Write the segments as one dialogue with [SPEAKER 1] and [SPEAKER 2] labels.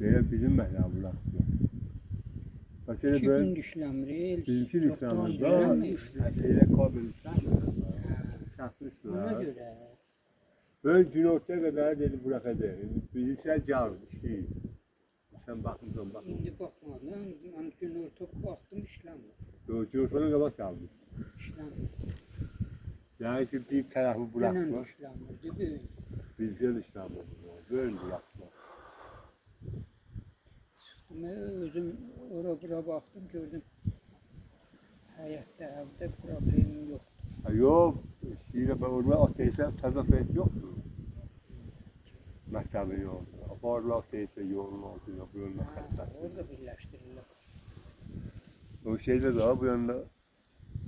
[SPEAKER 1] Böyle bizim mesela lafı. Mesela böyle
[SPEAKER 2] gün işləmir.
[SPEAKER 1] bizimki
[SPEAKER 2] çoxdan
[SPEAKER 1] İslam'da
[SPEAKER 2] işləmir.
[SPEAKER 1] şeyle kabul
[SPEAKER 2] Ona görə.
[SPEAKER 1] Ben gün ortaya kadar dedi bırakacak. Bizimkiler can işte. Sen bakın son bakın.
[SPEAKER 2] İndi baxmadım. Mən gün orta baxdım işləmir.
[SPEAKER 1] Doğru sonra kabak çalmış.
[SPEAKER 2] İşləmir.
[SPEAKER 1] Yani ki bir tarafı
[SPEAKER 2] Dünən
[SPEAKER 1] bırakma.
[SPEAKER 2] işləmirdi. Bugün
[SPEAKER 1] Bizden İslam oldu. Böyle bırakma.
[SPEAKER 2] Özüm ora bura baxdım, gördüm. Həyətdə, evdə problemim yox.
[SPEAKER 1] Ha, yok. Şimdi ben orada ateşe taza fet yoktu. Mektabi yoktu. Aparlı ateşe yolun altında bu yolun altında.
[SPEAKER 2] orada birləşdirirlər.
[SPEAKER 1] O şeyde daha bu yanda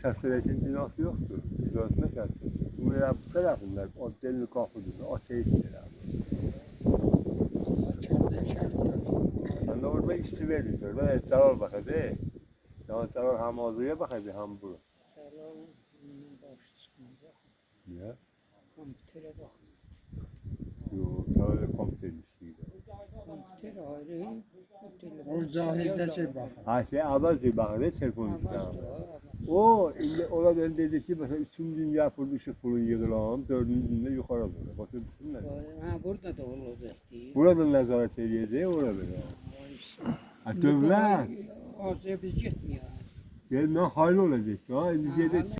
[SPEAKER 1] Səsləşin binası yoktu. Gözüne səsləşin. Bu ya bu tarafında o delini kapıdı. Ateş yani. Ben işçi verdim. Ben etrafa bakacağım. Ya etrafa hem ağzıya bakacağım hem bu.
[SPEAKER 2] Salam, məndən baş çıxmayacaq.
[SPEAKER 1] Ya.
[SPEAKER 2] Kompüterə bax.
[SPEAKER 1] Yok, etrafa komiser işçiydi.
[SPEAKER 2] Kompüter ayrı. bu
[SPEAKER 3] O
[SPEAKER 2] telefon sayar
[SPEAKER 3] şey bak.
[SPEAKER 1] Ha şey abazı bakacağım telefon
[SPEAKER 2] Avaz
[SPEAKER 1] işçiydi.
[SPEAKER 2] da var,
[SPEAKER 1] O indi oradan dedi ki mesela üçüncü dünya kuruluşu pulu yığılan, dördüncü günde yukarı alıyor. Bakın
[SPEAKER 2] avaz. Ha, burada da olacaq deyir.
[SPEAKER 1] Buradan nezaret edeceği orada ya. Ha dövler.
[SPEAKER 2] Azıya biz getmiyor.
[SPEAKER 1] Gelme hayli olacak. Ha, indi
[SPEAKER 2] Ha,
[SPEAKER 1] diyecek
[SPEAKER 2] hayli